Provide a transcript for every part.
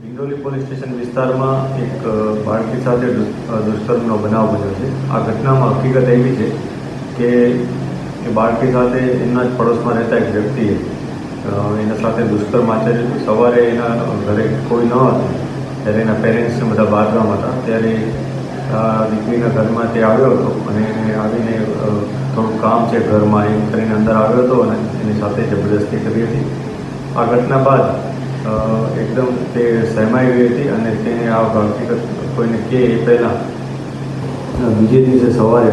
Dindoli police station વિસ્તારમાં એક બાળકી સાથે દુષ્કર્મનો બનાવ બન્યો છે. આ ઘટનામાં હકીકત એવી છે કે, એ બાળકી સાથે એમના જ પડોશમાં રહેતા એક વ્યક્તિએ એના સાથે દુષ્કર્મ આચર્યું સવારે એના ઘરે કોઈ ન હતું, ત્યારે એના પેરેન્ટ્સને બધા બહારગામ હતા. ત્યારે આ દીકરીના ઘરમાં તે આવ્યો હતો અને આવીને થોડું કામ છે ઘરમાં, એમ કરીને અંદર આવ્યો હતો અને એની સાથે જબરદસ્તી કરી હતી. આ ઘટના બાદ એકદમ તે સહેમાઈ ગઈ હતી અને તેને આ હકીકત કોઈને કહે એ પહેલાં. બીજે દિવસે સવારે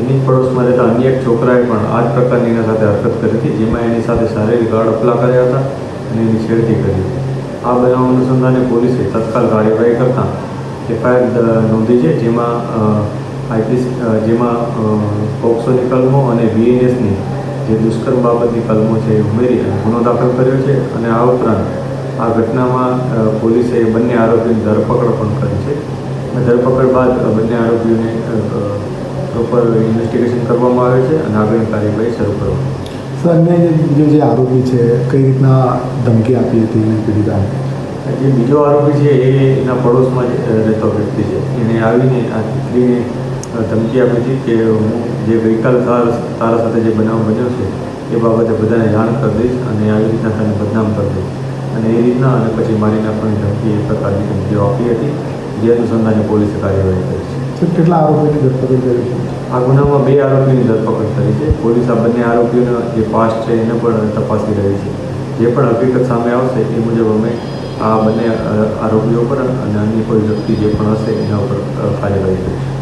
એની પડોશમાં રહેતા અન્ય એક છોકરાએ પણ આ જ પ્રકારની એના સાથે હરકત કરી હતી, જેમાં એની સાથે શારીરિક ગાળ અપલા કર્યા હતા અને એની છેડતી કરી આ બનાવ અનુસંધાને પોલીસે તત્કાલ કાર્યવાહી કરતાં એફઆઈઆર નોંધી છે, જેમાં આઈપીસ જેમાં પોક્સોની કલમો અને વીએનએસની જે દુષ્કર્મ બાબતની કલમો છે એ ઉમેરી અને ગુનો દાખલ કર્યો છે અને આ ઉપરાંત આ ઘટનામાં પોલીસે બંને આરોપીની ધરપકડ પણ કરી છે. ધરપકડ બાદ બંને આરોપીઓને પ્રોપર ઇન્વેસ્ટિગેશન કરવામાં આવે છે અને આગળની કાર્યવાહી શરૂ કરવામાં સર અન્ય જે જે આરોપી છે કઈ રીતના ધમકી આપી હતી એને પીડિતા જે બીજો આરોપી છે એ એના પડોશમાં જ રહેતો વ્યક્તિ છે. એને આવીને આ દીકરીને ધમકી આપી હતી કે હું જે ગઈકાલ તારા સાથે જે બનાવ બન્યો છે એ બાબતે બધાને જાણ કરી દઈશ અને આવી રીતના તને બદનામ કરી દઈશ. અને એ રીતના અને પછી મારી નાખવાની ધમકી એ પ્રકારની ધમકીઓ આપી હતી જે અનુસંધાને પોલીસે કાર્યવાહી કરી છે. કેટલા આરોપીની ધરપકડ કરી છે? આ ગુનામાં બે આરોપીની ધરપકડ કરી છે. પોલીસ આ બંને આરોપીઓનો જે પાસ્ટ છે એને પણ તપાસી રહી છે. જે પણ હકીકત સામે આવશે એ મુજબ અમે આ બંને આરોપીઓ પર અને અન્ય કોઈ વ્યક્તિ જે પણ હશે એના ઉપર કાર્યવાહી કરીશું.